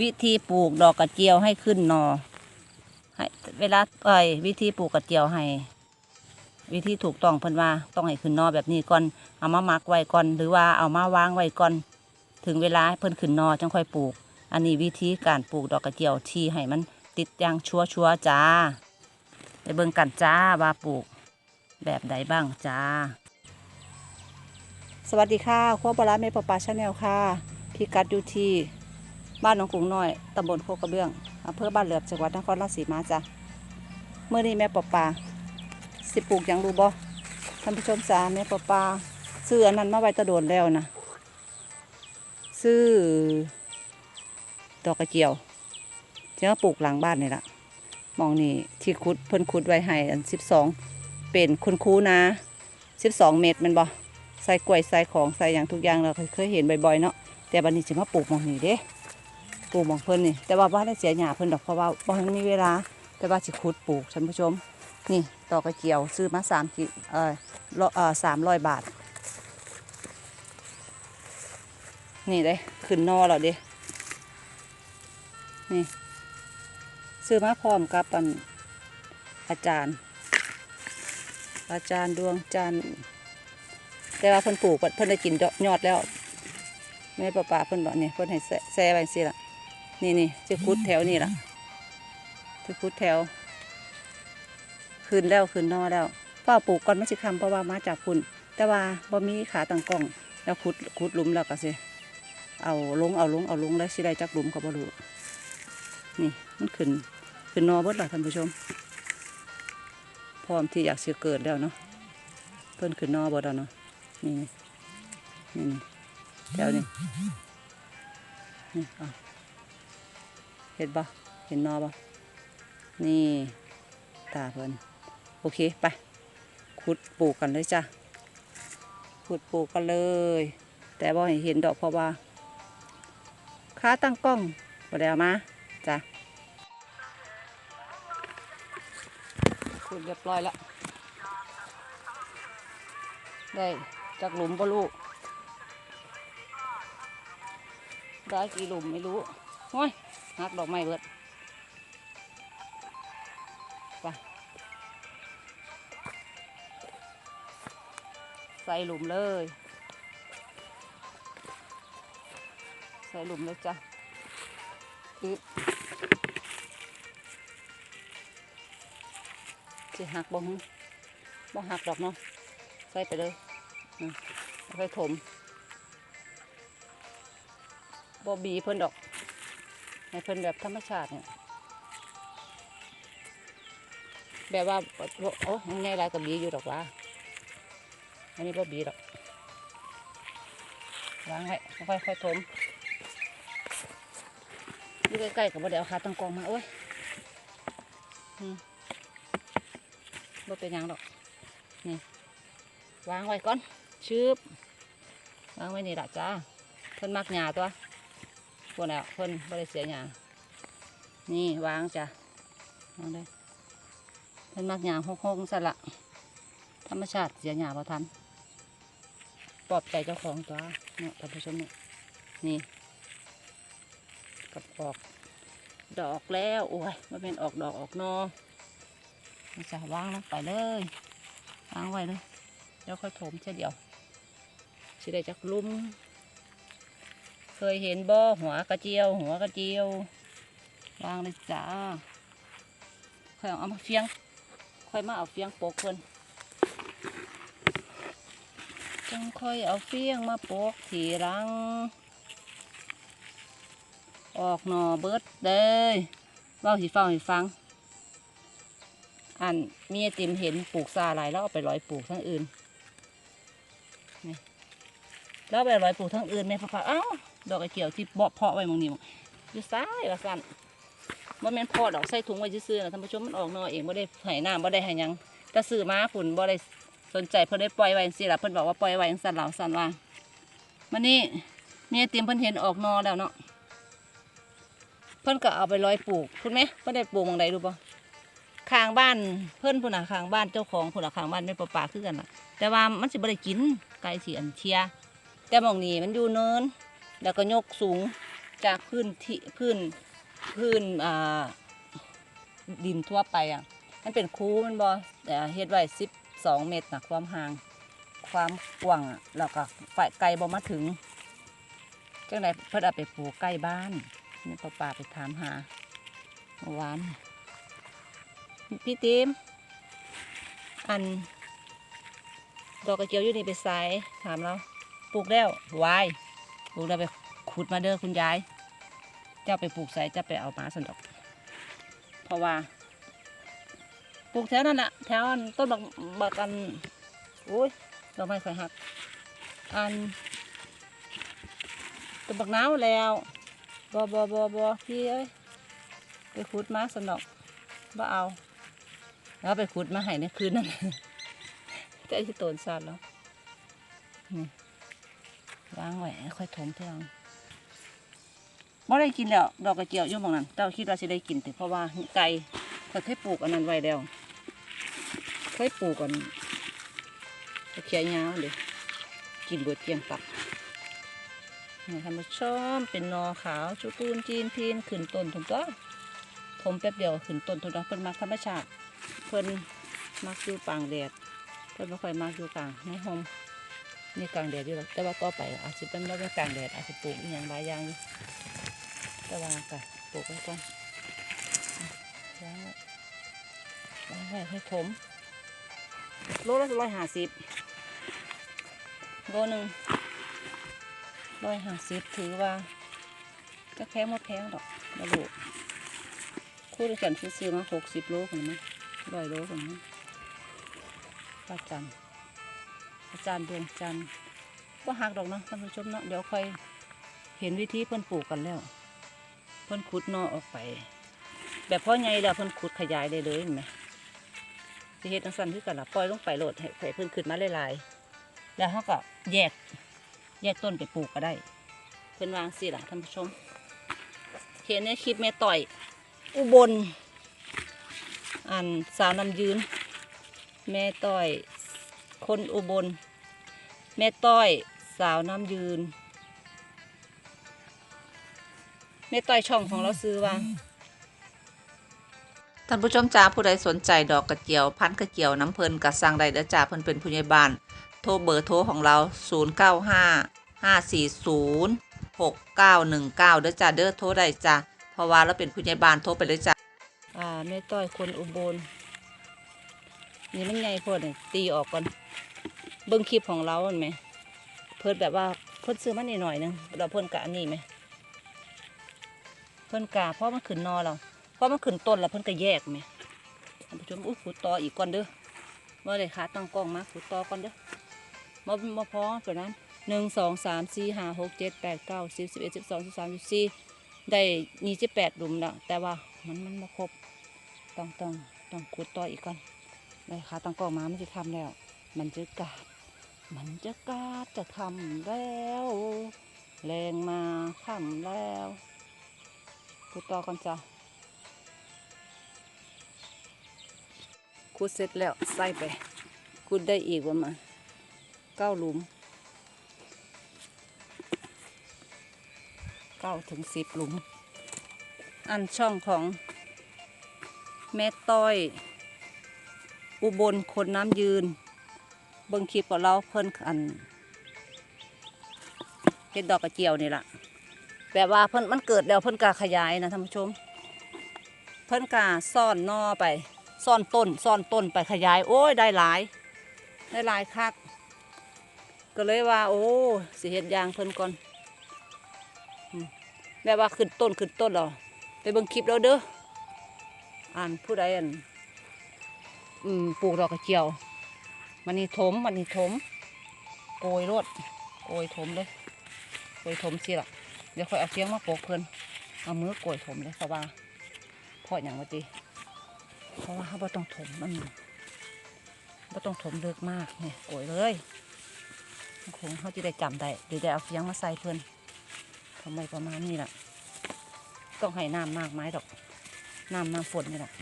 วิธีปลูกดอกกระเจียวให้ขึ้นนอให้เวลาเอ้วิธีปลูกกระเจียวให้ วิธีถูกต้องเพิ่นว่าต้องให้ขึ้นนอแบบนี้ก่อนเอามามักไว้ก่อน หรือว่าเอามาวางไว้ก่อน ถึงเวลาเพิ่นขึ้นนอจังค่อยปลูก อันนี้วิธีการปลูกดอกกระเจียวที่ให้มันติดอย่างชัวชัวจ้าไปเบิ่งกันจ้าว่าปลูก แบบใดบ้างจ้า สวัสดีค่ะครัวปลาร้าเมปปาชาแนลค่ะ พิกัดอยู่ที่ บ้านหนองกรุงน้อยตำบลโคกระเบื้องอำเภอบ้านเหลือบจังหวัดนครราชสีมาจ้ะเมื่อนี้แม่ปอปลาสิปลูกหยังรูบ่ท่านผู้ชมจ้าแม่ปอปลาซื้ออันนั้นมาไว้ตะโดนแล้วนะซื้อดอกกระเจียวเจ้าปลูกหลังบ้านนี่ละมองนี่ที่คุดเพิ่นคุดไว้ให้อันสิบสองเป็นคุณครูนะสิบสองเมตรมันบ่ใส่กล้วยใส่ของใส่อย่างทุกอย่างเราเคยเห็นบ่อยๆเนาะแต่บัดนี้สิมาปลูกมองนี้เด้ ปลูกหมองเพิ่นนี่ แต่ว่าบ่ได้เสียหญ้าเพิ่นดอกเพราะว่าบ่ทันมีเวลา แต่ว่าสิขุดปลูกท่านผู้ชม นี่ดอกระเจียวซื้อมาสามกิเอ่อร้อยเอ่อสามร้อยบาท นี่เด้ขึ้นนอแล้วเด้นี่ซื้อมาพร้อมกับอันอาจารย์ อาจารย์ดวงจันทร์แต่ว่าเพิ่นปลูกเพิ่นได้กินยอดแล้วแม่ป้าป่าเพิ่นบอกเนี่ยเพิ่นให้แซ่แซ่ไว้สิล่ะ นี่นี่จะคุดแถวนี่ล่ะจะคุดแถว ขึ้นแล้วขึ้นนอแล้วเฝ้าปลูกก่อนไมันสิคำเพราะว่ามาจากพุ่นแต่ว่าบ่มีขาตั้งกล้อง แล้วขุดขุดหลุมแล้วก็สิเอาลงเอาลงเอาลงแล้วสิได้จักหลุมก็บ่รู้นี่มันขึ้นขึ้นนอเบิดล่ะท่านผู้ชม พร้อมที่อยากเสิเกิดแล้วเนาะเพิ่นขึ้นนอเบิดแล้วเนาะนี่นี่นี่แถวนี้นี่อาเห็นปะเห็นนอปะนี่ตาเพิ่นโอเคไปขุดปลูกกันเลยจ้ะขุดปลูกกันเลย แต่บ่ให้เห็นดอกเพราะว่าค้าตั้งกล้องบ่ได้เอามาจ้ะขุดเรียบร้อยแล้วได้จากหลุมปะลูกได้กี่หลุมไม่รู้โอ้ย หักดอกไม้เบิดไปใส่หลุมเลย ใส่หลุมเลยจ้ะอึ๊บจะหักบ่หึบ่หักดอกเนาะใส่ไปเลยอืมเอาไปถมบอบีเพิ่นดอก ให้เพิ่นแบบธรรมชาติเนี่ยแบบว่าโอ้ยังไงไรกับบีอยู่ดอกว่าอันนี้บอบีดอกวางไว้ค่อยๆค่อยๆถมอยู่ใกล้ๆกับบ่ได้เอาขาตั้งกองมาโอ้ยอืมบ่เป็นยังดอกนี่วางไว้ก่อนชืบวางไว้นี่ละจ้าเพิ่นมักหญ้าตัว พวกแล้วเพิ่นบ่ได้เสียหญ้านี่วางจ้ะวางเลยเพิ่นมักหญ้าหกๆสั่นละธรรมชาติเสียหญ้าบ่ทันปลอบใจเจ้าของตัวเนาะท่านผู้ชมเนี่ยนี่กับออก ดอกแล้วโอ้ยมันเป็นออกดอกออกนอมันจะวางลงไปเลยวางไว้เลยเดี๋ยวค่อยถมเช่เดียวสิได้จากลุม เคยเห็นบ่อหัวกระเจียว หัวกระเจียววางเลยจ้าค่อยเอามาเฟียง ค่อยมาเอาเฟียงโปกเพิ่นจังค่อยเอาเฟียงมาโปกทีหลัง ออกหน่อเบิดเลยเล่าสิฟังให้ฟัง อันมีไอติมเห็นปลูกซาหลายแล้วเอาไปร้อยปลูกทั้งอื่นนี่แล้วไปร้อยปลูกทั้งอื่นแม่พ่อพ่อเอ้า ดอกกระเจียวที่เบาะเพาะไว้มองนี้หม้องอยู่ซ้ายละสันว่าแม่นเพอดอกใส่ถุงไว้ซื่อๆนะท่านผู้ชมมันออกนอเองบ่ได้ไห้น้ำบ่ได้ไห้ยังแต่ซื้อมาฝุ่นบ่ได้สนใจเพิ่นได้ปล่อยไว้จังซี่ล่ะเพิ่นบอกว่าปล่อยไว้จังซั่นเหล่าซั่นว่ามันนี่เมีไอติมเพิ่นเห็นออกนอแล้วเนาะเพิ่นก็เอาไปร้อยปลูกคุณไหมเพิ่นได้ปลูกมองใดรู้ป่ข้างบ้านเพิ่นพุ่นน่ะข้างบ้านเจ้าของพุ่นน่ะข้างบ้านไม่ปลาปลาคือกันน่ะ แต่ว่ามันสิบ่ได้กินไก่สิอันเชียแต่มองนี้มันอยู่เนิน แล้วก็ยกสูงจากพื้นที่พื้นพื้นอ่าดินทั่วไปอะ มันเป็นคูมันบอแต่เฮ็ดไว้สิบสองเมตรนะความห่าง ความกว้างอะแล้วก็ฝ่ายไกลบ่มาถึงจังไดเพิ่นเอาไปปลูกใกล้บ้านนี่ป้าป่าไปถามหาเมื่อวานพี่ติมอันดอกกระเจียวอยู่นี่ไปไสถามเราปลูกแล้ววาย ลูกแล้วไปขุดมาเด้อคุณยาย เจ้าไปปลูกใส่จะไปเอามาสันดอก เพราะว่าปลูกแถวนั้นน่ะแถวอันต้นบักบักอันโอ้ยดอกไม้ข่อยหัก อันต้นบักนาวแล้วบอบอบอบอพี่เอ้ยไปขุดมาสนดอกบ่เอา แล้วไปขุดมาให้ในคืนนั้นแต่ที่โตนสัตว์แล้วนี่ วางไว้ค่อยถมเท่าบ่ได้กินแล้วดอกกระเจียวอยู่หมองนั้นเจ้าคิดว่าสิได้กินแต่เพราะว่าไก่เขาเคยปลูกอันนั้นไว้แล้วเคยปลูกกันตะเคียนยาวเลยกินเบิดเกียงตับนี่ท่านผู้ชมเป็นนอขาวชูตูนจีนพีนขึ้นต้นถุงตัวถมแป๊บเดียวขึ้นต้นถุงตัวเพิ่นมักธรรมชาติเพิ่นมักอยู่ปางแดดเพิ่นไม่ค่อยมักอยู่กลางในห่ม นี่กลางแดดอยู่หรอกแต่ว่าต่อไปอาจจะเป็นไม่กลางแดดอาจจะปลูกอย่างหลายอย่างอยู่แต่ว่าก็ปลูกไว้ก่อนวางไว้วางไว้ให้ถมโลละร้อยห้าสิบโลหนึ่งร้อยห้าสิบถือว่าก็แค่หมดแพงดอกมาลูกคู่ด้วยกันซื้อมาหกสิบโลคนมั้งร้อยโลคนมั้งป้าจัน อาจารย์ดวงจันทร์ก็หักดอกเนาะท่านผู้ชมเนาะเดี๋ยวค่อยเห็นวิธีเพิ่นปลูกกันแล้ว เพิ่นขุดนอออกไป แบบพ่อใหญ่แล้วเพิ่นขุดขยายได้เลยเห็นไหมสิเฮ็ดจังซั่นคือกันล่ะปล่อยลงไปโหลดให้ใหเพิ่นขึ้นมาหลายๆแล้วเฮาก็แยกแยกต้นไปปลูกก็ได้ เพิ่นวางสิล่ะท่านผู้ชมเห็นในคลิปแม่ต่อย อุบลอันสาวน้ำยืน แม่ต้อย คนอุบล แม่ต้อยสาวน้ำยืน แม่ต้อยช่องของเราซื้อว่าท่านผู้ชมจ้าผู้ใดสนใจดอกกระเจียวพันกระเจียวน้ำเพลินกระสังใดเด้อจ้าเพิ่นเป็นผู้ใหญ่บ้าน โทรเบอร์โทรของเรา 0 9 5 5 4 0 6 9 1 9เด้อจ้าเด้อโทรได้จ้าเพราะว่าเราเป็นผู้ใหญ่บ้านโทรไปเลยจ้าอ่าแม่ต้อยคนอุบล นี่มันใหญ่โพดนี่ตีออกก่อน เบิ่งคลิปของเราเห็นไหม เพิ่นแบบว่าเพิ่นซื้อมานิดหน่อยหนึ่งเราเพิ่นกะอันนี้ไหม เพิ่นกะเพราะมันขึ้นนอเราเพราะมันขึ้นต้นแล้วเพิ่นก็แยกไหมท่านผู้ชมอุ้ยขุดต่ออีกก่อนเด้อมาเลยค่ะตั้งกล้องมาขุดต่อก่อนเด้อมามาพอเปิดนั้นหนึ่งสองสามสี่ห้าหกเจ็ดแปดเก้าสิบสิบเอ็ดสิบสองสิบสามสิบสี่ได้ยี่สิบแปดหลุมแล้วแต่ว่ามันมันมาครบต้องต้องต้องขุดต่ออีกก่อน เลยค่ะตั้งกล้องมามันจะทำแล้ว มันจะกาด มันจะกาดจะทำแล้วแรงมาทำแล้วขุดต่อก่อนจ้ะขุดเสร็จแล้วใส่ไปขุดได้อีกประมาณเก้าหลุมเก้าถึงสิบหลุม อันช่องของแม่ต้อย อุบลคนน้ำยืน เบิ่งคลิปของเราเพิ่นอันเฮ็ดดอกกระเจียวนี่ละแบบว่าเพิ่นมันเกิดแล้วเพิ่นกาขยายนะท่านผู้ชม เพิ่นกาซ่อนนอไป ซ่อนต้น ซ่อนต้นไปขยาย โอ้ยได้หลาย ได้หลายคัก ก็เลยว่า โอ้สิเห็ดยางเพิ่นก่อนอืมแบบว่าขึ้นต้นขึ้นต้นหรอไปเบิ่งคลิปแล้วเด้ออ่านผู้ใดอันอืม ปลูกดอกกระเจียว มันนี่ถมมันนี่ถม โกยรดโกยถมเลยโกยถมสิล่ะเดี๋ยวค่อยเอาเสียงมาโปกเพิ่นเอามือโกยถมเลยเพราะว่าเพราะอย่างว่าตีเพราะว่าเขาบ่ต้องถมมันบ่ต้องถมเลือกมากเนี่ยโกยเลยคงเขาจะได้จำได้หรือได้เอาเฟียงมาใส่เพื่อนทำไมประมาณนี้ล่ะ ต้องให้น้ำมากไม้ดอก น้ำน้ำฝนนี่แหละ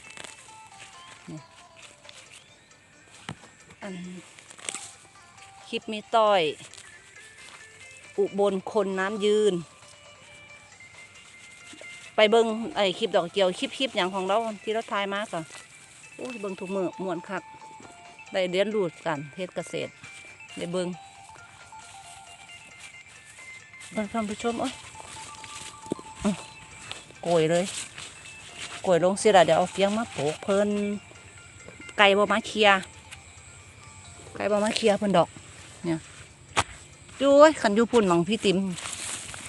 อันคลิปมีต้อย อุบลคนน้ำยืน ไปเบิ่งไอคลิปดอกเกียวคลิปคลิปอย่างของเราที่เราทายมาก็โอ้ยเบิ่งทุกมือมวนคักได้เรียนรู้กันเฮ็ดเกษตรได้เบิงเบิ่งท่านผู้ชมเอ้ยโกยเลยโกยลงเสิละเดี๋ยวเอาเฟียงมาโปกเพิ่นไก่บ่มาเคลีย ร์ไก่บ่มาเคลียร์เพิ่นดอก เนี่ยดูเอ้ยขันยูพุ่นหมังพี่ติ๋ม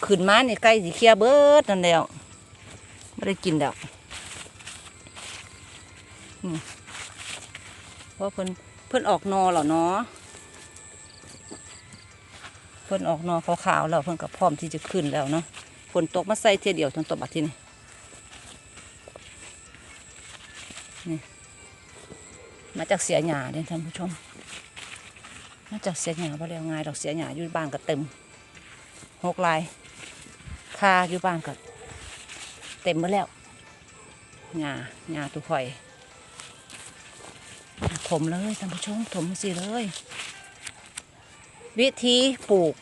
ขึ้นมาเนี่ไก่สิเคลียร์เบิดนั่นแล้วไม่ได้กินแล้อืมเพราะเพิ่นเพิ่นออกนอแล้วเนาะเพิ่นออกนอขาวๆแล้วเพิ่นก็พร้อมที่จะขึ้นแล้วเนาะฝนตกมาใส่เทียเดียวจนตกบัดที่นี่นี่มาจากเสียหญ้าเด้ท่านผู้ชม มาจากเสียหญ้าบ่แล้วง่ายดอกเสียหญ้าอยู่บ้านก็เต็มหกลายคาอยู่บ้านก็เต็มหมดแล้วหญ้าหญ้าตุข่อยถมเลยท่านผู้ชมถมสิเลย วิธีปลูก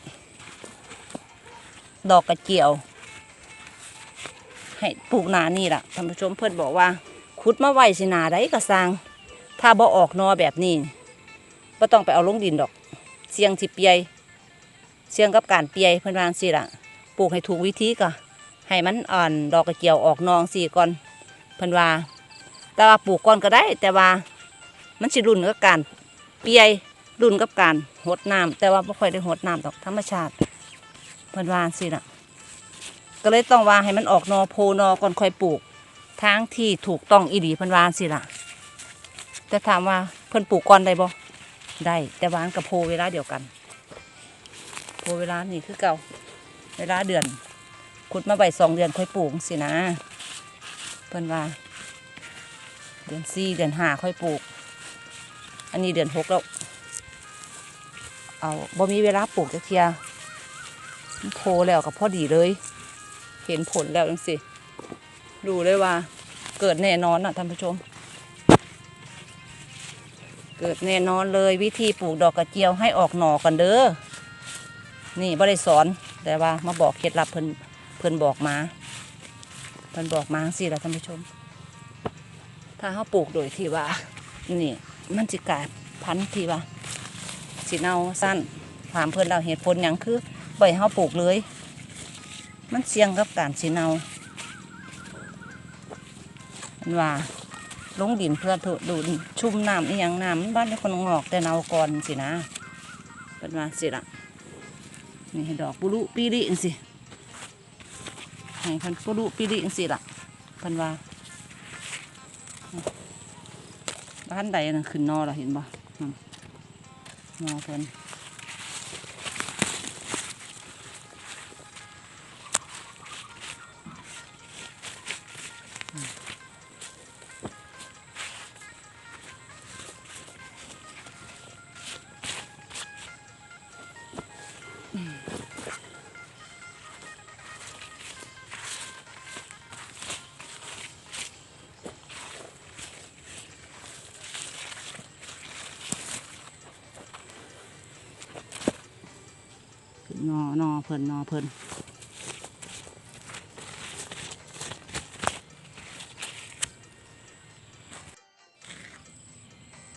ดอกกระเจียว ให้ปลูกนานี่ล่ะท่านผู้ชมเพื่อนบอกว่าขุดมาไว้สินาได้กระสังถ้าบ่ออกนอแบบนี้ก็ต้องไปเอาลงดินดอก เสียงสิเปียเสียงกับการเปียเพิ่นวางสิล่ะปลูกให้ถูกวิธีก็ให้มันอ่อนดอกกระเจียวออกนองสี่ก่อนเพิ่นว่า แต่ว่าปลูกก่อนก็ได้ แต่ว่ามันสิรุ่นกับการเปียรุ่นกับการหดน้ำแต่ว่าไม่ค่อยได้หดน้ำดอกธรรมชาติเพิ่นวางสิล่ะก็เลยต้องว่าให้มันออกนอโพนอก่อนค่อยปลูกทางที่ถูกต้องอีดีเพิ่นวางสิล่ะแต่ถามว่าเพิ่นปลูกก่อนได้บ่ ได้แต่วานกับโพเวลาเดียวกัน โพเวลานี่คือเก่า เวลาเดือนขุดมาใบสองเดือนค่อยปลูกสินะเพิ่นว่า เดือนสี่เดือนห้าค่อยปลูก อันนี้เดือนหกแล้วเอาบ่มีเวลาปลูกจะเทียโพแล้วกับพ่อดีเลย เห็นผลแล้วจังสิดูเลยว่าเกิดแน่นอนอะท่านผู้ชม เกิดแน่นอนเลยวิธีปลูกดอกกระเจียวให้ออกหน่อกันเด้อ นี่บ่ได้สอนแต่ว่ามาบอกเคล็ดลับเพิ่นเพิ่นบอกมา เพิ่นบอกมาสิละท่านผู้ชม ถ้าเขาปลูกโดยที่ว่า นี่มันจิกลายพันธุ์ที่ว่าสีเนาสั้นถามเพิ่นเราเหตุผลอย่างคือปล่อยเขาปลูกเลย มันเสี่ยงกับการสีเนามันว่า ลงดินเพื่อถูดูดชุ่มน้ำอีหยังน้ำบ้านในคนงอกแต่เนาก่อนสินะเป็นวาสิละนี่ดอกปุรุปีริจังสิให้พันปุรุปีริจังสิละพันว่าบ้านใดนั่นขึ้นนอละเห็นบ่นั่นนอเพิ่น พิ่นนอเพิ่น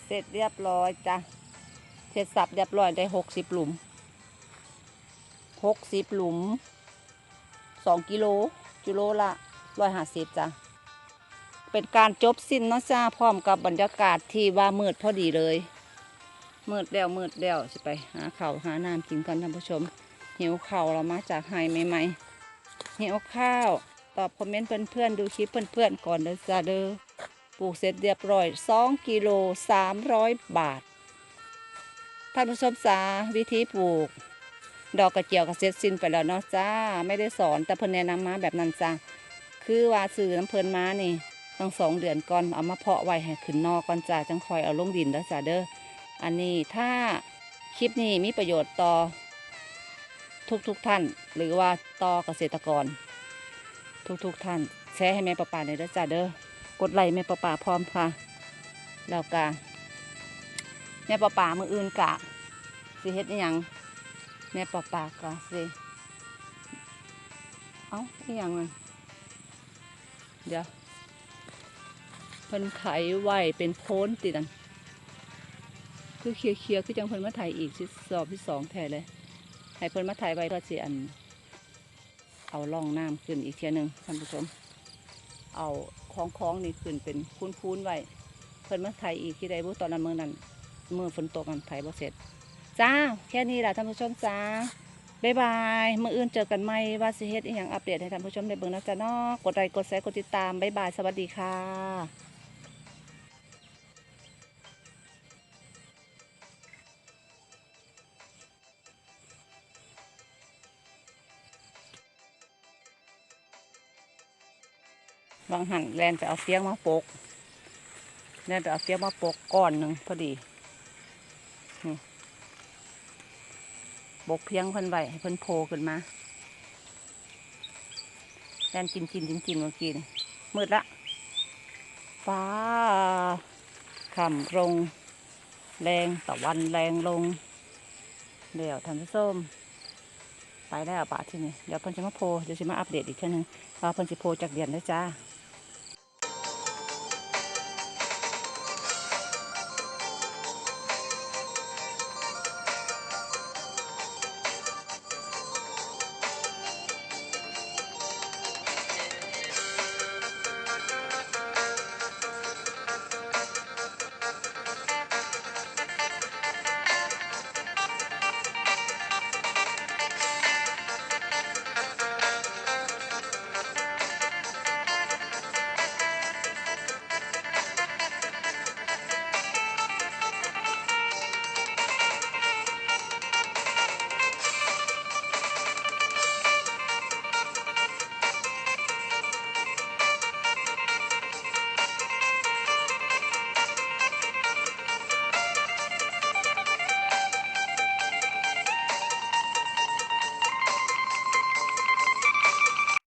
เสร็จเรียบร้อยจ้ะเสร็จสับเรียบร้อยได้หกสิบหลุมหกสิบหลุมสองกิโลกิโลละร้อยห้าสิบจ้ะเป็นการจบสิ้นเนาะจ้าพร้อมกับบรรยากาศที่ว่ามืดพอดีเลยมืดแล้วมืดแล้วจะไปหาเขาหาน้ำกินกันท่านผู้ชม หิวเข้าเรามาจากไฮใหม่ๆหิวข้าว ตอบคอมเมนต์เพื่อนๆดูคลิปเพื่อนๆก่อนเด้อจ้าเด้อปลูกเสร็จเรียบร้อย2กิโล300 บาทท่านผู้ชมจ้าวิธีปลูก ดอกกระเจียวก็เสร็จสิ้นไปแล้วเนาะจ้า ไม่ได้สอนแต่เพิ่นแนะนำมาแบบนั้นจ้าคือว่าซื้อน้ำเพิ่นมานี่ตั้งสองเดือนก่อนเอามาเพาะไว้ให้ขึ้นนอกก่อนจ้าจังคอยเอาลงดินแล้วจ้าเด้ออันนี้ถ้าคลิปนี้มีประโยชน์ต่อ ทุกทุกๆท่าน หรือว่าต่อเกษตรกร ทุกทุกๆท่าน แชร์ให้แม่ประปาในอยเด้อจ้าเด้อกดไลค์แม่ประปาพร้อมค่ะแล้วกาแม่ประปามืออื่นกะสิเฮ็ดยังแม่ประปากะสิเอ้าอิหยังมันเดี๋ยวเพิ่นไถไว้เป็นโพ้นติดันคือเคลียร์ๆคือจังเพิ่นมาไถอีกที่สอบที่สองแท้เลย ให้เพิ่นมาไถไว้ก็สิอัน เอาล่องน้ำขึ้นอีกเทียหนึงท่านผู้ชม เอาคล้องคล้องๆนี่ขึ้นเป็นคูนๆไว้ เพิ่นมาไถอีกที่ใดบุตอนนั้นเมื่อนั้นเมื่อฝนตกกันไถบ่เสร็จ จ้า แค่นี้แหละท่านผู้ชมจ้าบ๊ายบายเมื่ออื่นเจอกันใหม่ว่าสิเฮ็ดอีหยังอัปเดตให้ท่านผู้ชมได้เบิ่งนะจ๊ะเนาะกดไลค์กดแชร์กดติดตามบ๊ายบาย สวัสดีค่ะ บางหันแลนไปเอาเฟียงมาปกแลนไปเอาเฟียงมาปกก้อนหนึ่งพอดีนี่บกเพียงเพิ่นไว้ให้เพิ่นโผล่ขึ้นมาแลนกินกินกินกินเมื่อกี้นี่มืดละฟ้าคำลง แรงตะวันแรงลงเดี๋ยวท่านผู้มไปแล้วป่าที่นี่เดี๋ยวเพิ่นจะมาโพเดี๋ยวจะมาอัปเดตอีกเทีนึงว่าเพิ่นสิโพจากเดือนได้อจ้า